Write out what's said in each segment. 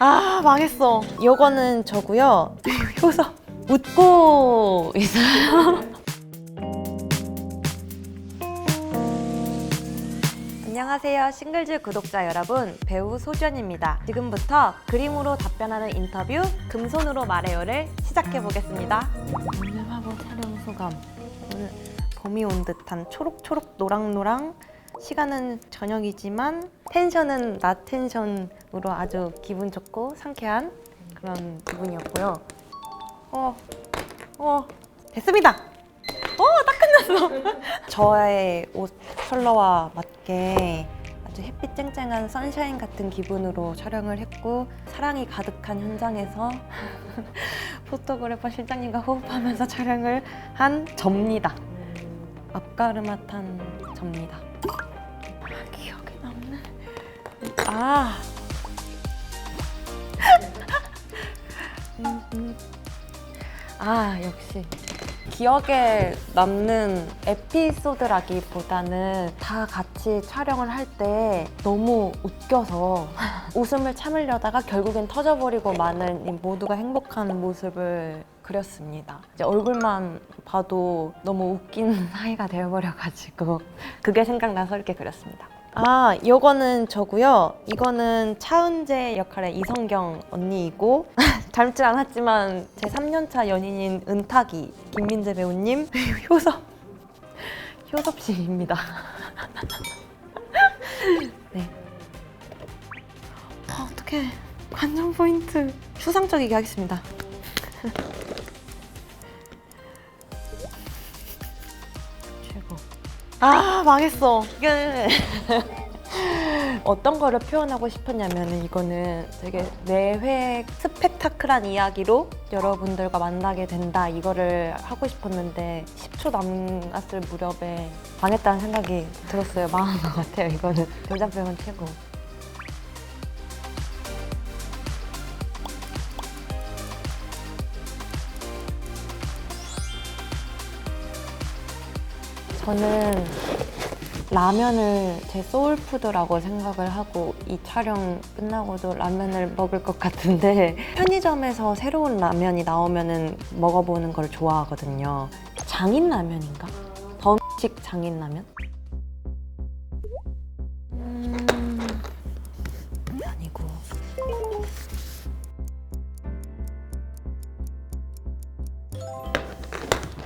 아 망했어. 요거는 저고요. 효서 웃고 있어요. 안녕하세요. 싱글즈 구독자 여러분. 배우 소주연입니다. 지금부터 그림으로 답변하는 인터뷰 금손으로 말해요를 시작해 보겠습니다. 오늘 화보 촬영 소감. 오늘 봄이 온 듯한 초록초록 노랑노랑 시간은 저녁이지만 텐션은 낮 텐션으로 아주 기분 좋고 상쾌한 그런 기분이었고요. 어, 어, 됐습니다. 어, 딱 끝났어. 저의 옷 컬러와 맞게 아주 햇빛 쨍쨍한 선샤인 같은 기분으로 촬영을 했고 사랑이 가득한 현장에서 포토그래퍼 실장님과 호흡하면서 촬영을 한 접니다. 앞가르마 탄 접니다. 아 음, 음. 아 역시 기억에 남는 에피소드라기보다는 다 같이 촬영을 할 때 너무 웃겨서 웃음을 참으려다가 결국엔 터져버리고 이 모두가 행복한 모습을 그렸습니다. 이제 얼굴만 봐도 너무 웃긴 사이가 되어버려가지고 그게 생각나서 이렇게 그렸습니다. 아, 요거는 저고요. 이거는 차은재 역할의 이성경 언니이고 닮지 않았지만 제 3년차 연인인 은탁이 김민재 배우님 효섭 효섭 씨입니다. 네. 아, 어떻게 관전 포인트 추상적이게 하겠습니다. 아 망했어. 어떤 거를 표현하고 싶었냐면은 이거는 되게 매회 스펙타클한 이야기로 여러분들과 만나게 된다 이거를 하고 싶었는데 10초 남았을 무렵에 망했다는 생각이 들었어요. 망한 것 같아요. 이거는 별장병은 최고. 저는 라면을 제 소울푸드라고 생각을 하고 이 촬영 끝나고도 라면을 먹을 것 같은데 편의점에서 새로운 라면이 나오면은 먹어보는 걸 좋아하거든요. 장인 라면인가? 범식 장인 라면? 음... 아니고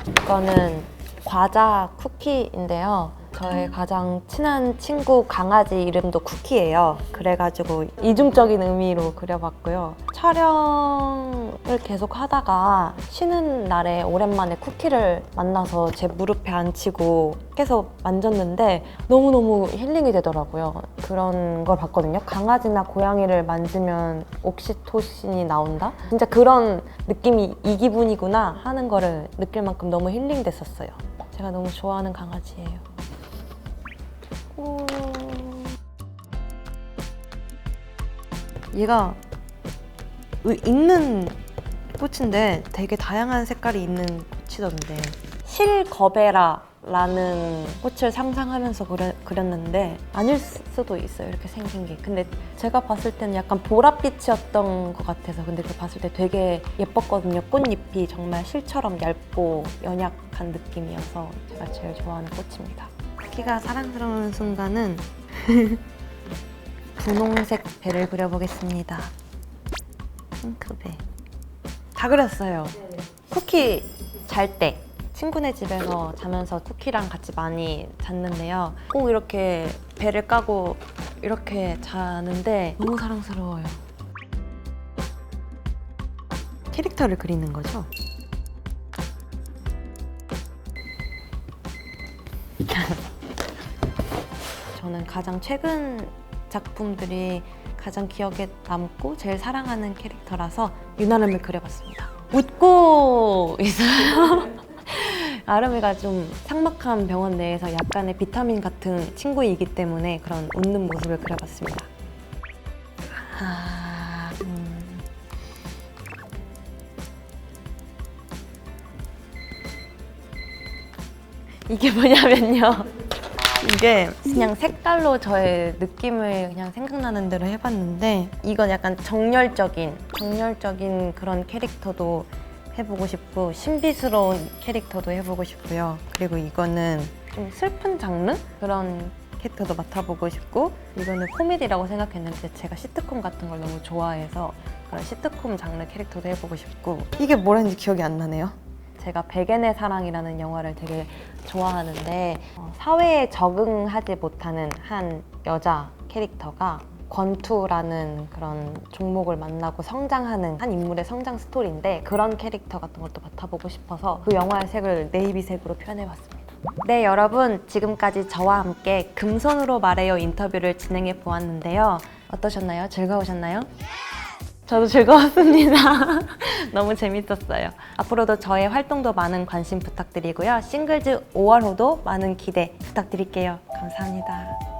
이거는 과자 쿠키인데요. 저의 가장 친한 친구 강아지 이름도 쿠키예요. 그래가지고 이중적인 의미로 그려봤고요. 촬영을 계속 하다가 쉬는 날에 오랜만에 쿠키를 만나서 제 무릎에 앉히고 계속 만졌는데 너무너무 힐링이 되더라고요. 그런 걸 봤거든요. 강아지나 고양이를 만지면 옥시토신이 나온다? 진짜 그런 느낌이 이 기분이구나 하는 거를 느낄 만큼 너무 힐링 됐었어요. 제가 너무 좋아하는 강아지예요. 오. 얘가 의- 있는 꽃인데 되게 다양한 색깔이 있는 꽃이던데 실거베라 라는 꽃을 상상하면서 그려, 그렸는데 아닐 수도 있어요 이렇게 생긴 게 근데 제가 봤을 때는 약간 보랏빛이었던 것 같아서 근데 그 봤을 때 되게 예뻤거든요 꽃잎이 정말 실처럼 얇고 연약한 느낌이어서 제가 제일 좋아하는 꽃입니다 키가 사랑스러운 순간은 분홍색 배를 그려보겠습니다. 핑크배. 다 그렸어요. 쿠키 잘 때. 친구네 집에서 자면서 쿠키랑 같이 많이 잤는데요. 꼭 이렇게 배를 까고 이렇게 자는데 너무 사랑스러워요. 캐릭터를 그리는 거죠? 저는 가장 최근 작품들이 가장 기억에 남고 제일 사랑하는 캐릭터라서 유나름을 그려봤습니다. 웃고 있어요. 아름이가 좀 삭막한 병원 내에서 약간의 비타민 같은 친구이기 때문에 그런 웃는 모습을 그려봤습니다. 아, 음. 이게 뭐냐면요. 이게 그냥 색깔로 저의 느낌을 그냥 생각나는 대로 해봤는데 이건 약간 정열적인 정열적인 그런 캐릭터도 해보고 싶고 신비스러운 캐릭터도 해보고 싶고요. 그리고 이거는 좀 슬픈 장르 그런 캐릭터도 맡아보고 싶고 이거는 코미디라고 생각했는데 제가 시트콤 같은 걸 너무 좋아해서 그런 시트콤 장르 캐릭터도 해보고 싶고 이게 뭐라는지 기억이 안 나네요. 제가 백엔의 사랑이라는 영화를 되게 좋아하는데 어, 사회에 적응하지 못하는 한 여자 캐릭터가 권투라는 그런 종목을 만나고 성장하는 한 인물의 성장 스토리인데 그런 캐릭터 같은 것도 맡아보고 싶어서 그 영화의 색을 네이비색으로 표현해봤습니다. 네, 여러분 지금까지 저와 함께 금손으로 말해요 인터뷰를 진행해 보았는데요. 어떠셨나요? 즐거우셨나요? 저도 즐거웠습니다. 너무 재밌었어요. 앞으로도 저의 활동도 많은 관심 부탁드리고요. 싱글즈 5월호도 많은 기대 부탁드릴게요. 감사합니다.